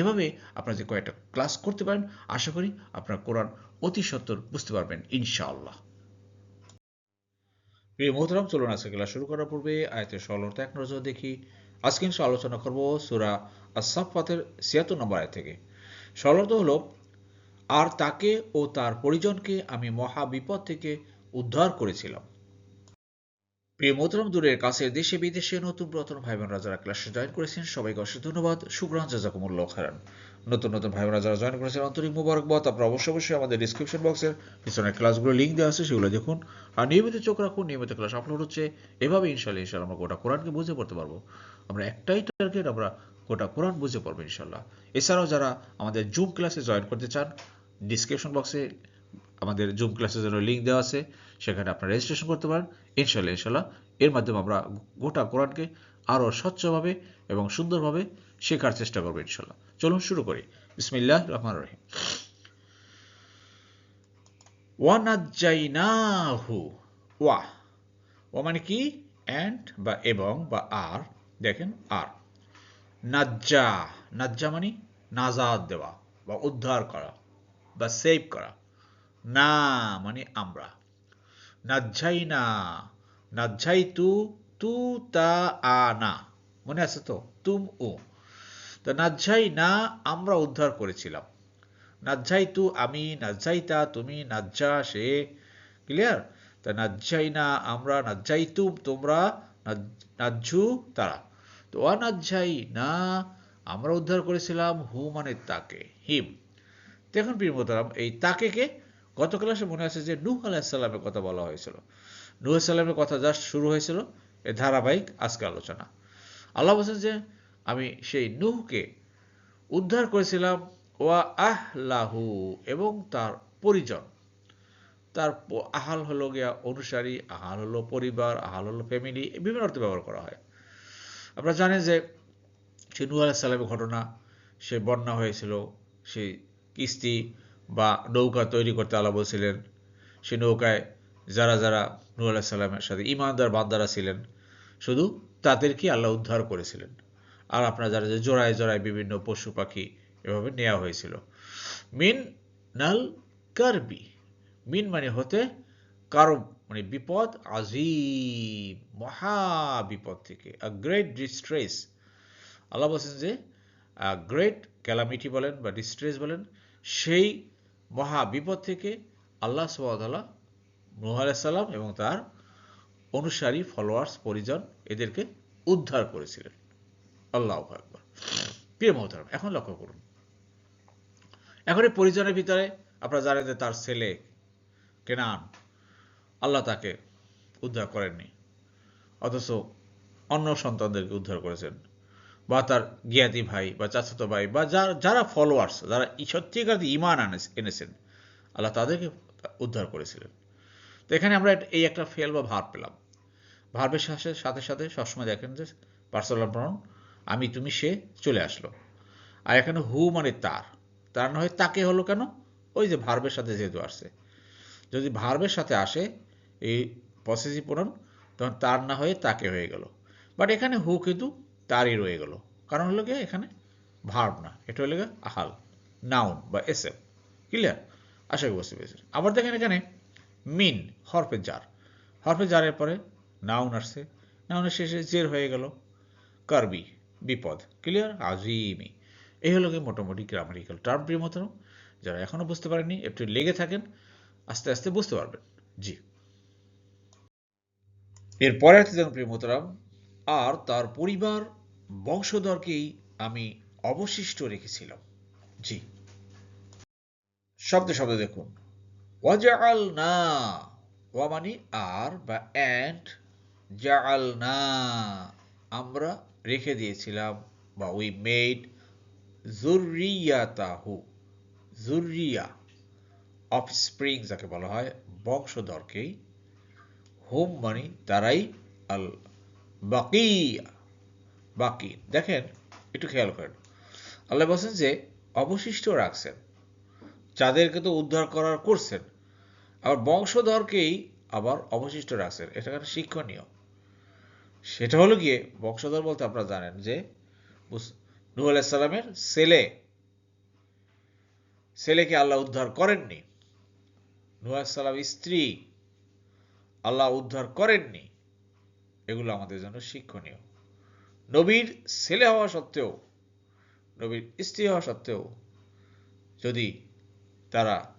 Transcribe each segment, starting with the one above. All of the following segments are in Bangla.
এভাবে আপনারা যে কয়েকটা ক্লাস করতে পারেন, আশা করি আপনারা কোরআন অতি সত্তর বুঝতে পারবেন, ইনশাআল্লাহ। প্রিয় মোহতরাম, চলুন আজকে ক্লাস শুরু করার পূর্বে আয়তের সরলতা এক নজর দেখি। আজকে ইনশা আলোচনা করব সুরা আসাফাতের ছিয়াত্তর নম্বর আয় থেকে। সরলতা হলো, আর তাকে ও তার পরিজনকে আমি মহা বিপদ থেকে উদ্ধার করেছিলাম। প্রিয় মোহতরম দূরের কাছে দেশে বিদেশে নতুন পুরাতন ভাই বোনরা যারা ক্লাসে জয়েন করেছেন। সবাইকে অসংখ্য ধন্যবাদ। সুগ্রহণ জাজাকুমুল্লাহ খারান। নতুন নতুন ভাই বোনরা যারা জয়েন করেছেন। আন্তরিক মুবারকবাদ। আপনারা অবশ্যই অবশ্যই আমাদের ডিসক্রিপশন বক্সের পিছনে ক্লাসগুলো লিঙ্ক দেওয়া আছে, সেগুলো দেখুন। আর নিয়মিত চোখ রাখুন, নিয়মিত ক্লাস আপলোড হচ্ছে। এভাবে ইনশাল্লাহ ইনশাল্লাহ আমরা গোটা কোরআনকে বুঝে পড়তে পারব। আমরা একটাই টার্গেট আমরা গোটা কোরআন বুঝে পড়ব ইনশাল্লাহ এছাড়াও যারা আমাদের জুম ক্লাসে জয়েন করতে চান ডিসক্রিপশন বক্সে আমাদের জুম ক্লাসের জন্য লিঙ্ক দেওয়া আছে, সেখানে আপনারা রেজিস্ট্রেশন করতে পারেন। ইনশাল্লাহ ইনশাল্লাহ এর মাধ্যমে আমরা গোটা কোরআনকে আরও স্বচ্ছভাবে এবং সুন্দরভাবে শেখার চেষ্টা করব ইনশাল্লাহ চলুন শুরু করি। বিসমিল্লাহ রহমান রহিম। ওয়ানাজ্জাইনাহু, ওয়া। ওয়া মানে কি? অ্যান্ড বা এবং বা আর। দেখেন, আর। নাজ্জা। নাজ্জা মানে নাজাদ দেওয়া বা উদ্ধার করা বা সেভ করা। না মানে আমরা। নাজ্জাই না নাজ্জাই তু তু তা আ না, মনে আছে তো? তুম ও তো নাজ্জাই না আমরা উদ্ধার করেছিলাম। নাজ্জাই তু আমি নাজ্জাই তা তুমি, নাজ্জা সে। ক্লিয়ার তা নাজ্জাই না আমরা নাজ্জাই তুম তোমরা নাজ্জু তারা। তো অনাজ্জাই না আমরা উদ্ধার করেছিলাম হু মানে তাকে, হিম। দেখুন প্রিয় মোতারাম এই তাকে কে? গত ক্লাসে মনে আছে যে নূহ আলাহিসাল্লামের কথা বলা হয়েছিল। নূহ সাল্লামের কথা জাস্ট শুরু হয়েছিল এ ধারাবাহিক আজকে আলোচনা। আল্লাহ বলছেন যে, আমি সেই নুহকে উদ্ধার করেছিলাম, ওয়া আহলাহু, এবং তার পরিজন। তার আহাল হলো গিয়া অনুসারী, আহাল হলো পরিবার, আহাল হলো ফ্যামিলি বিভিন্ন অর্থে ব্যবহার করা হয়। আপনারা জানেন যে সে নূহ আলাহিসাল্লামের ঘটনা, সে বন্যা হয়েছিল, সেই কিস্তি বা নৌকা তৈরি করতে আল্লাহ বলছিলেন, সে নৌকায় যারা যারা নূর আল্লাহ সাল্লামের সাথে ইমানদার বান্দারা ছিলেন, শুধু তাদেরকে আল্লাহ উদ্ধার করেছিলেন। আর আপনারা যারা যে জোড়ায় জোড়ায় বিভিন্ন পশু পাখি এভাবে নেওয়া হয়েছিল। মিন নাল কারবি, মিন মানে হতে কারব মানে বিপদ আজিম মহা বিপদ থেকে, আ গ্রেট ডিস্ট্রেস। আল্লাহ বলছেন যে গ্রেট ক্যালামিটি বলেন বা ডিস্ট্রেস বলেন, সেই মহা বিপদ থেকে আল্লাহ সুবাহতাল্লাহ নুহ আলাইসাল্লাম এবং তার অনুসারী ফলোয়ার্স পরিজন এদেরকে উদ্ধার করেছিলেন। আল্লাহ আকবর। প্রিয় মহতারাম, এখন লক্ষ্য করুন। এখন এই পরিজনের ভিতরে আপনারা জানেন যে তার ছেলে কেনান, আল্লাহ তাকে উদ্ধার করেননি, অথচ অন্য সন্তানদেরকে উদ্ধার করেছেন। বা তার জ্ঞাতি ভাই বা চাচাতো ভাই বা যারা ফলোয়ার্স যারা সত্যিকার ইমান এনেছেন, আল্লাহ তাদেরকে উদ্ধার করেছিলেন। তো এখানে আমরা এই একটা ফেল বা ভার পেলাম। ভার্বের সাথে সাথে সাথে সবসময় দেখেন যে পার্সোনাল প্রণ আমি, তুমি, সে চলে আসলো। আর এখানে হু মানে তার। তার না হয় তাকে হলো কেন? ওই যে ভার্বের সাথে যেহেতু আসছে। যদি ভার্বের সাথে আসে, এই পসেসিভ প্রণন তখন তার না হয়ে তাকে হয়ে গেল। বাট এখানে হু কিন্তু তারই রয়ে গেল। কারণ হলো গিয়ে এখানে ভার্ব না, এটা হলো গিয়ে আহাল নাউন বা এস এম ক্লিয়ার আশা করি বুঝতে পেরেছেন। আবার দেখেন এখানে মিন হরফে জার হরফে জারের পরে নাউন আসছে। নাউনের শেষে জের হয়ে গেল। কার্বি বিপদ। ক্লিয়ার আজিমি। এই হলো গিয়ে মোটামুটি গ্রামারিক্যাল টার্ম প্রিয় মতো যারা এখনও বুঝতে পারেননি, একটু লেগে থাকেন, আস্তে আস্তে বুঝতে পারবেন। জি। এরপরে আছে যেমন প্রিয় মোতারাম আর তার পরিবার বংশধরকেই আমি অবশিষ্ট রেখেছিলাম। জি। শব্দে শব্দে দেখুন। ওয়াজাল না ওয়া মানে আর বা অ্যান্ড জাল না আমরা রেখে দিয়েছিলাম বা উই মেড জুরিয়াতাহু জুরিয়া অফস্প্রিং যাকে বলা হয়, বংশধরকেই, হোম মানে তারাই আল বাকিয়া বাকি। দেখেন, একটু খেয়াল করেন। আল্লাহ বলছেন যে, অবশিষ্ট রাখছেন। যাদেরকে তো উদ্ধার করার করছেন। আবার বংশধরকেই আবার অবশিষ্ট রাখছেন। এটা একটা শিক্ষণীয়। সেটা হলো গিয়ে, বংশধর বলতে আপনারা জানেন যে নূহ আলাইসাল্লামের ছেলে। ছেলেকে আল্লাহ উদ্ধার করেননি। নূহ আলাইসাল্লাম স্ত্রী। আল্লাহ উদ্ধার করেননি। এগুলো আমাদের জন্য শিক্ষণীয়। নবীর ছেলে হওয়া সত্ত্বেও, নবীর স্ত্রী হওয়া সত্ত্বেও যদি তারা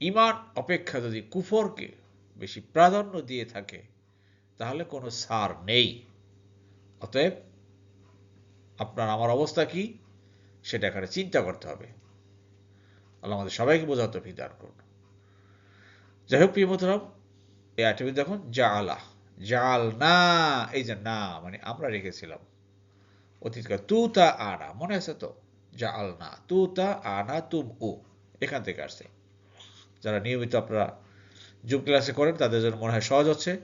ইমান অপেক্ষা যদি কুফরকে বেশি প্রাধান্য দিয়ে থাকে, তাহলে কোনো সার নেই। অতএব আপনার আমার অবস্থা কি, সেটা এখানে চিন্তা করতে হবে। আল্লাহ আমাদের সবাইকে বোঝাতে দান করুন। যাই হোক, প্রিয় মতরাম এই আটবি দেখুন যা জালা জাল না, এই যে না মানে আমরা রেখেছিলাম। অতীতকাল তু তা আনা, মনে আছে তো? জাল না, তু তা আনা তুম উ, এখান থেকে আসছে। যারা নিয়মিত আপনারা জুম ক্লাসে করেন, তাদের জন্য মনে হয় সহজ হচ্ছে।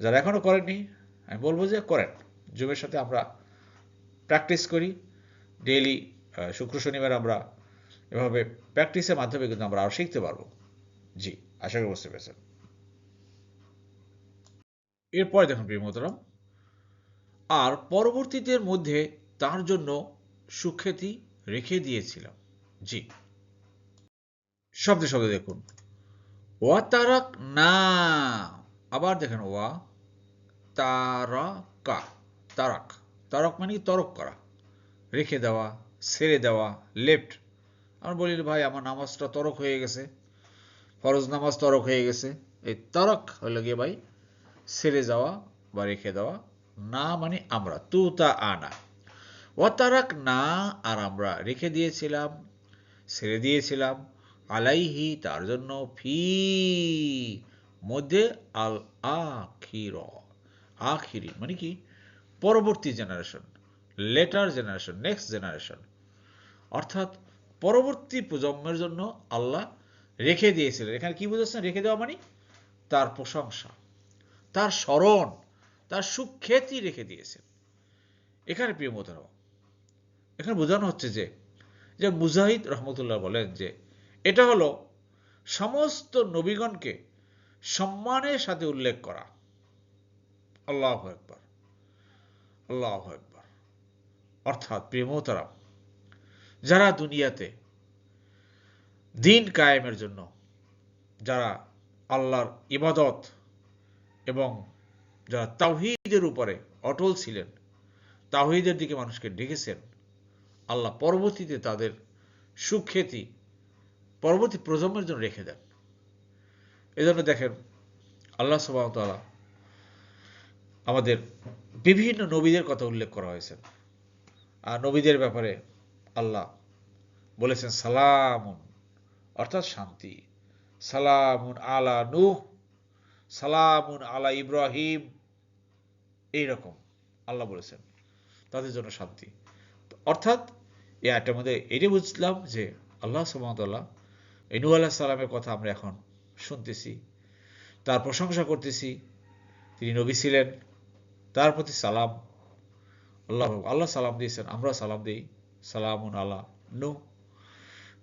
যারা এখনও করেননি, আমি বলব যে করেন। জুমের সাথে আমরা প্র্যাকটিস করি। ডেইলি শুক্র, শনিবার আমরা এভাবে প্র্যাকটিসের মাধ্যমে কিন্তু আমরা আরও শিখতে পারব। জি, আশা করি বুঝতে পেরেছেন। এরপরে দেখুন প্রিয় মোহতরম আর পরবর্তীদের মধ্যে তার জন্য সুখ্যাতি রেখে দিয়েছিলাম। জি। শব্দে শব্দে দেখুন। ওয়া তারাক না। আবার দেখেন, ওয়া তারাকা। তারাক। তারক মানে তরক করা। রেখে দেওয়া, ছেড়ে দেওয়া লেফট আমরা বলি, ভাই, আমার নামাজটা তরক হয়ে গেছে। ফরজ নামাজ তরক হয়ে গেছে। এই তরক হলো গিয়ে ভাই ছেড়ে যাওয়া বা রেখে দেওয়া, না মানে আমরা, তু তা আনা। ও তারাক না আর আমরা রেখে দিয়েছিলাম, ছেড়ে দিয়েছিলাম, আলাইহি, তার জন্য ফি, মধ্যে আল আখির আখিরি মানে কি? পরবর্তী generation later generation next generation অর্থাৎ পরবর্তী প্রজন্মের জন্য আল্লাহ রেখে দিয়েছিলেন। এখানে কি বুঝাচ্ছেন? রেখে দেওয়া মানে তার প্রশংসা। তার স্মরণ, তার সুখ্যাতি রেখে দিয়েছেন। এখানে প্রিয় এখানে বোঝানো হচ্ছে যে যে মুজাহিদ রহমতুল্লাহ বলেন যে, এটা হলো সমস্ত নবীগণকে সম্মানের সাথে উল্লেখ করা। আল্লাহ একবার আল্লাহ একবার অর্থাৎ প্রিয় মোতারাম যারা দুনিয়াতে দিন কায়েমের জন্য, যারা আল্লাহর ইবাদত এবং যারা তাওহিদের উপরে অটল ছিলেন, তাওহিদের দিকে মানুষকে ডেকেছেন, আল্লাহ পরবর্তীতে তাদের সুখ্যাতি পরবর্তী প্রজন্মের জন্য রেখে দেন। এজন্য দেখেন, আল্লাহ সুবাহতালা আমাদের বিভিন্ন নবীদের কথা উল্লেখ করা হয়েছে। আর নবীদের ব্যাপারে আল্লাহ বলেছেন, সালামুন, অর্থাৎ শান্তি, সালামুন আলা নুহ সালামুন আলা ইব্রাহিম। এইরকম আল্লাহ বলেছেন। তাদের জন্য শান্তি। অর্থাৎ এই আয়টার মধ্যে এটাই বুঝলাম যে আল্লাহ সুমতল্লাহ এই নু আল্লাহ সালামের কথা আমরা এখন শুনতেছি, তার প্রশংসা করতেছি, তিনি নবী ছিলেন, তার প্রতি সালাম। আল্লাহ আল্লাহ সালাম দিয়েছেন, আমরা সালাম দিই। সালামুন আল্লাহ নু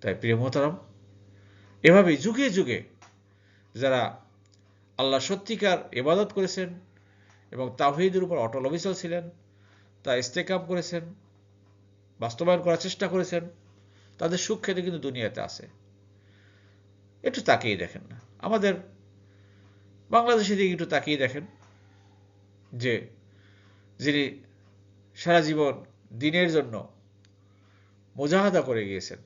তাই প্রিয় মোহতারাম, এভাবেই যুগে যুগে যারা আল্লাহ সত্যিকার এবাদত করেছেন এবং তাওহিদের উপর অটল অবিচল ছিলেন, তা ইস্তেকাম করেছেন, বাস্তবায়ন করার চেষ্টা করেছেন, তাদের সুখ খেতে কিন্তু দুনিয়াতে আছে। একটু তাকিয়ে দেখেন না। আমাদের বাংলাদেশের দিকে একটু তাকিয়ে দেখেন যে যিনি সারা জীবন দিনের জন্য মোজাহাদা করে গিয়েছেন,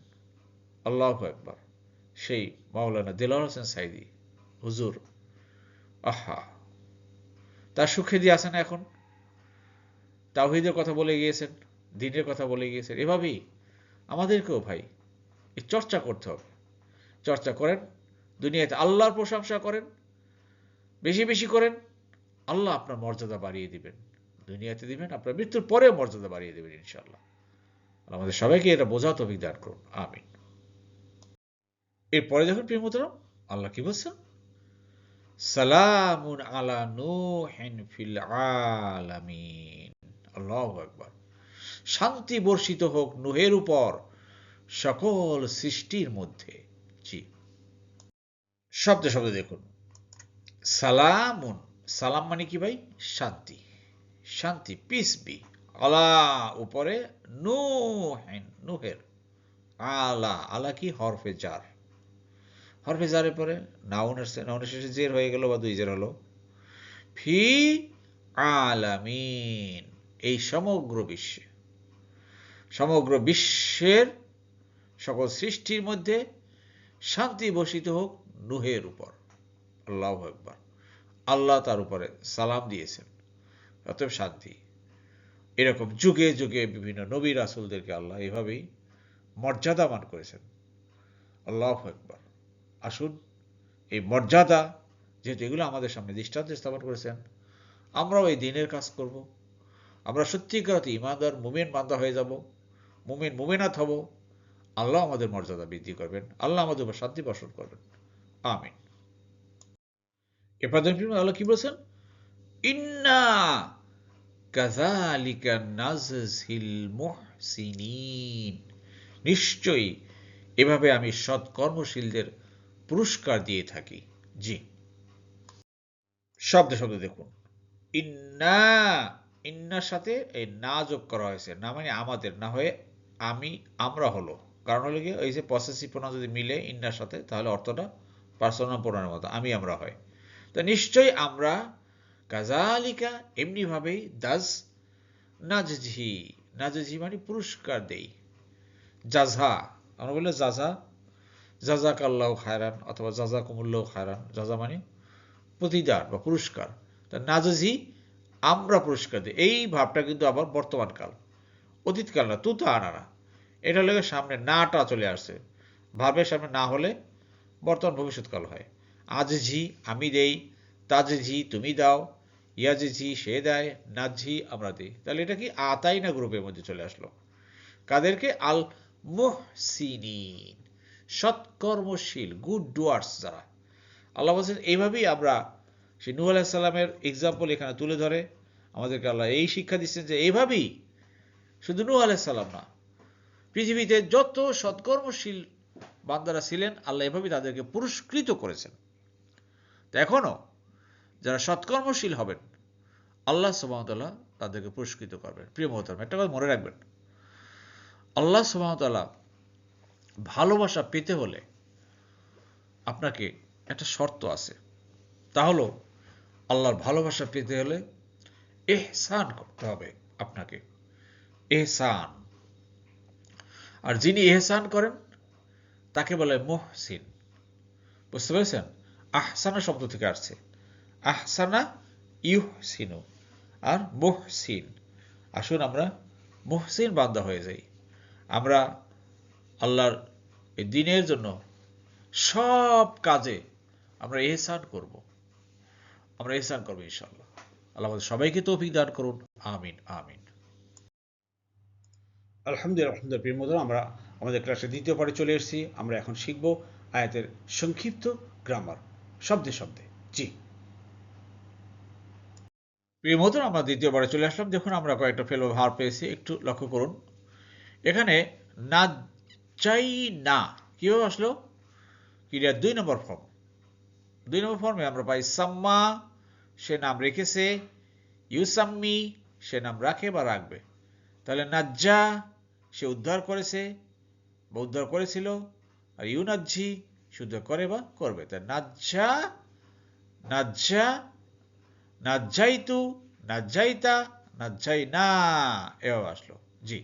আল্লাহ একবার সেই মাওলানা দিলার হোসেন সাইদি, হুজুর। আহা। তার সুখে দিয়ে না এখন? তাওহিদের কথা বলে গিয়েছেন, দিনের কথা বলে গিয়েছেন। এভাবেই আমাদেরকেও ভাই এই চর্চা করতে হবে। চর্চা করেন, দুনিয়াতে আল্লাহর প্রশংসা করেন, বেশি বেশি করেন, আল্লাহ আপনার মর্যাদা বাড়িয়ে দিবেন। দুনিয়াতে দিবেন, আপনার মৃত্যুর পরেও মর্যাদা বাড়িয়ে দেবেন ইনশাল্লাহ আমাদের সবাইকে এটা বোঝা তবিক দান করুন, আমিন। এরপরে যখন প্রিয় মোহতরম, আল্লাহ কি বলছেন? সালামুন আলা নূহিন ফিল আলামিন। আল্লাহু আকবার। শান্তি বর্ষিত হোক নুহের উপর সকল সৃষ্টির মধ্যে। জি। শব্দে শব্দে দেখুন। সালামুন, সালাম মানে কি ভাই? শান্তি। শান্তি পিস বি আলা উপরে নুহেন, নুহের। আলা আলা কি? হরফে জার। হরফে জারের পরে, নাউনের নাউনের শেষে জের হয়ে গেল বা দুই জের হলো। ফি আলামিন, এই সমগ্র বিশ্বে, সমগ্র বিশ্বের সকল সৃষ্টির মধ্যে শান্তি বসিত হোক নুহের উপর। আল্লাহ একবার আল্লাহ তার উপরে সালাম দিয়েছেন, অতএব শান্তি। এরকম যুগে যুগে বিভিন্ন নবী রাসুলদেরকে আল্লাহ এভাবেই মর্যাদামান করেছেন। আল্লাহ একবার আসুন। এই মর্যাদা, যেহেতু এগুলো আমাদের সামনে দৃষ্টান্ত স্থাপন করেছেন, আমরাও এই দিনের কাজ করব। আমরা সত্যিকার ইমানদার, মুমেন, বান্দা হয়ে যাব। মুমিন, মুমিনাত হব। আল্লাহ আমাদের মর্যাদা বৃদ্ধি করবেন। আল্লাহ আমাদের উপর শান্তি বর্ষণ করবেন। আমিন। এরপর আল্লাহ কি বলছেন? ইন্না কাযালিকা নাজহিল মুহসিনিন। নিশ্চয়ই এভাবে আমি সৎকর্মশীলদের পুরস্কার দিয়ে থাকি। জি। শব্দ শব্দ দেখুন। ইন্না, ইন্নার সাথে এই না যোগ করা হয়েছে। না মানে আমাদের, না হয়ে আমি, আমরা হলো। কারণ হলো গিয়ে ওই যে পসেসিভ প্রোনাউন যদি মিলে ইন্নার সাথে, তাহলে অর্থটা পার্সোনাল প্রোনাউনের মতো, আমি, আমরা হয়। তো নিশ্চয়ই আমরা কাজালিকা এমনিভাবেই দাস নাজঝি নাজঝি মানে পুরস্কার দেই। জাজা আমরা বললে জাজা জাজাক আল্লাহ খায়রান অথবা জাজা কুমুল্লাহ খায়রান। জাজা মানে প্রতিদান বা পুরস্কার। তা নাজজি আমরা পুরস্কার দিই। এই ভাবটা কিন্তু আবার বর্তমানকাল অতীতকাল না, তুতা আনা না। এটা লেগে সামনে নাটা চলে আসছে। ভাবের সামনে না হলে বর্তমান ভবিষ্যৎকাল হয়। আজ ঝি আমি দেই তাজ ঝি তুমি দাও ইয়াজ ঝি সে দেয়, নাজ ঝি আমরা দিই। তাহলে এটা কি আতাই না গ্রুপের মধ্যে চলে আসলো। কাদেরকে? আল মুহসিনিন সৎকর্মশীল গুড ডুয়ার্স যারা। আল্লাহ বলছেন, এইভাবেই আমরা সেই নূহ আলাহিসাল্লামের এক্সাম্পল এখানে তুলে ধরে। আমাদেরকে আল্লাহ এই শিক্ষা দিচ্ছেন যে এইভাবেই শুধু নূহ আলাহিসাল্লাম না, পৃথিবীতে যত সৎকর্মশীল বান্দারা ছিলেন, আল্লাহ এভাবেই তাদেরকে পুরস্কৃত করেছেন। তো এখনও যারা সৎকর্মশীল হবেন, আল্লাহ সুবাহতাল্লাহ তাদেরকে পুরস্কৃত করবেন। প্রিয় মহতরম একটা কথা মনে রাখবেন। আল্লাহ সুবাহতাল্লাহ ভালোবাসা পেতে হলে আপনাকে একটা শর্ত আছে। তা হলো, আল্লাহর ভালোবাসা পেতে হলে এহসান করতে হবে আপনাকে। এহসান। আর যিনি এহসান করেন, তাকে বলে মোহসিন। বুঝতে পেরেছেন? আহসানা শব্দ থেকে আসছে। আহসানা ইউহসিনু আর মোহসিন। আসুন আমরা মোহসিন বান্দা হয়ে যাই। আমরা আল্লাহর এই দিনের জন্য সব কাজে আমরা এহসান করব। আমরা এহসান করব ইনশাল্লাহ আল্লাহ আমাদের সবাইকে তৌফিক দান করুন। আমিন আমিন। আলহামদুলিল্লাহ আলহামদুলিল্লাহ, প্রিয় মতো আমরা আমাদের ক্লাসে দ্বিতীয় পারে চলে এসেছি। আমরা এখন শিখব আয়াতের সংক্ষিপ্ত গ্রামার শব্দে শব্দে। জি। প্রিয় মতন আমরা দ্বিতীয়বারে চলে আসলাম। দেখুন, আমরা কয়েকটা ফেলো ভার পেয়েছি। একটু লক্ষ্য করুন। এখানে না চাই না কীভাবে আসলো? ক্রিয়ার দুই নম্বর ফর্ম দুই নম্বর ফর্মে আমরা পাই সাম্মা, সে নাম রেখেছে। ইউসাম্মি, সে নাম রাখে বা রাখবে। তাহলে নাজ্জা, সে উদ্ধার করেছে বা উদ্ধার করেছিল। আর ইউনাজ্জি, সে উদ্ধার করে বা করবে। তাই নাজ্জা নাজ্জা, নাজ্জাইতু, নাজ্জাইতা নাজ্জাই না এভাবে আসলো। জি।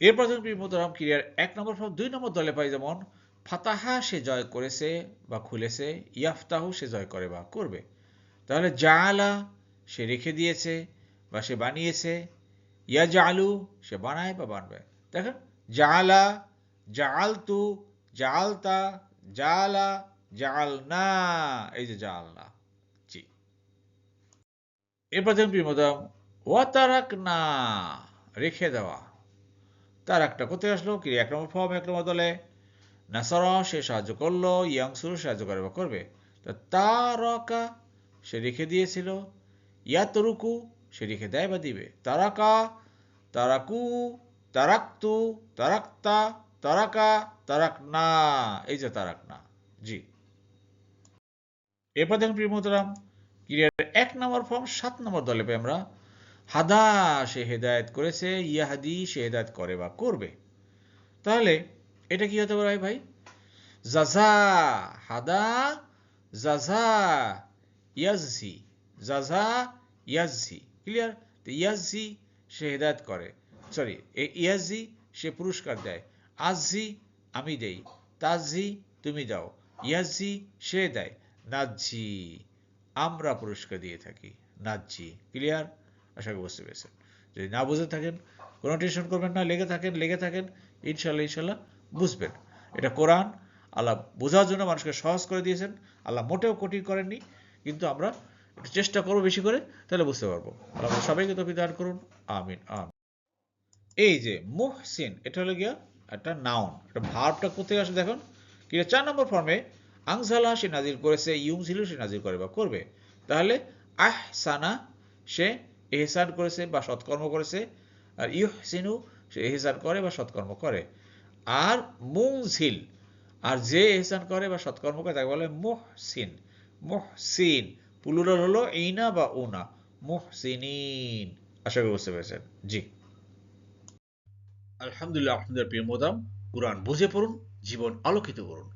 এরপর যখন মোতারাম ক্রিয়ার এক নম্বর ফর্ম দুই নম্বর দলে পাই যেমন, ফাতাহা সে জয় করেছে বা খুলেছে, ইয়াফতাহু সে জয় করে বা করবে। তাহলে জাআলা সে রেখে দিয়েছে বা সে বানিয়েছে ইয়া জালু সে বানায় বা বানবে। দেখেন, জাআলা, জাআলতু, জাআলতা, জাআলা, জাআলনা, এই যে জাআলনা। জি। এরপর দেখুন প্রিয়মদাম ওয়াতারাক না রেখে দেওয়া। তার একটা কোথায় আসলো কি, এক ফর্ম, এক নম্বর দলে। নাসারা সে সাহায্য করল ইয়াংসুর সাহায্য করে বা করবে। তো তারকা সে রেখে দিয়েছিল, ইয়াতরুকু সে রেখে দেয় বা দিবে। তারাকা, তারাকু, তারাক্তু, তারাক্তা, তারাকা তারাক না এই যে তারাক না জি। এরপর দেখুন প্রিয় মোহতারাম ক্রিয়ার এক নম্বর ফর্ম, সাত নম্বর দলে পাই আমরা। হাদা, সে হেদায়ত করেছে, ইয়াহাদি সে হেদায়ত করে বা করবে। তাহলে এটা কি হতে পারে ভাই জাজা, হাদা, জাজা ইয়াজি জাজা ইয়াজি ক্লিয়ার ইয়াজি সে হেদায়ত করে। সরি ইয়াজি সে পুরস্কার দেয়। আজি আমি দেই তাজি তুমি দাও। ইয়াজি সে দেয়। নাজি আমরা পুরস্কার দিয়ে থাকি। নাজি ক্লিয়ার আশা করি বুঝতে পেরেছেন। যদি না বুঝে থাকেন, কোনো টেনশন করবেন না, লেগে থাকেন লেগে থাকেন ইনশাল্লাহ ইনশাল্লাহ বুঝবেন। এটা কোরআন, আল্লাহ বোঝার জন্য মানুষকে সহজ করে দিয়েছেন। আল্লাহ মোটেও কঠিন করেননি, কিন্তু আমরা একটু চেষ্টা করব বেশি করে, তাহলে বুঝতে পারব। আল্লাহ সবাইকে তো বিধান করুন, আমিন আমিন। এই যে মুহসিন, এটা হলো গিয়া একটা নাউন এটা ভার্বটা কোথায় আসে দেখুন? কি চার নম্বর ফর্মে আংসালা সে নাজির করেছে ইউমসিলু সে নাজির করে বা করবে। তাহলে আহ সানা সে এহসান করেছে বা সৎকর্ম করেছে, আর ইহসিনু সে এহসান করে বা সৎকর্ম করে। আর মুংঝিল আর যে এহসান করে বা সৎকর্ম করে, তাকে বলে মুহসিন। মুহসিন পুলুরাল হলো ইনা বা উনা। মুহসিনিন। আশা করি বুঝতে পেরেছেন। জি। আলহামদুলিল্লাহ, আপনাদের প্রিয় মোদাম, কোরআন বুঝে পড়ুন, জীবন আলোকিত করুন।